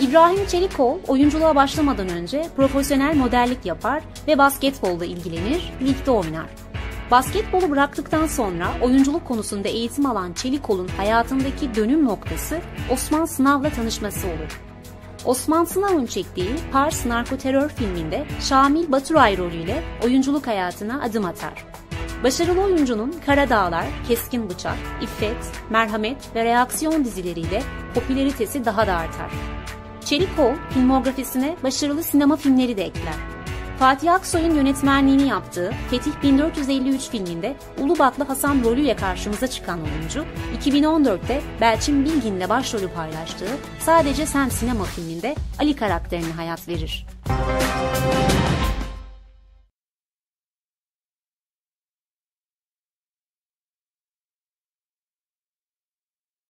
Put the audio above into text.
İbrahim Çelikol oyunculuğa başlamadan önce profesyonel modellik yapar ve basketbolda ilgilenir, ligde oynar. Basketbolu bıraktıktan sonra oyunculuk konusunda eğitim alan Çelikol'un hayatındaki dönüm noktası Osman Sınav'la tanışması olur. Osman Sınav'ın çektiği Pars Narkoterör filminde Şamil Baturay rolüyle oyunculuk hayatına adım atar. Başarılı oyuncunun Kara Dağlar, Keskin Bıçak, İffet, Merhamet ve Reaksiyon dizileriyle popülaritesi daha da artar. Çelikol filmografisine başarılı sinema filmleri de ekler. Fatih Aksoy'un yönetmenliğini yaptığı Fetih 1453 filminde Ulubatlı Hasan rolüyle karşımıza çıkan oyuncu, 2014'te Belçin Bilgin'le başrolü paylaştığı Sadece Sen sinema filminde Ali karakterine hayat verir. Müzik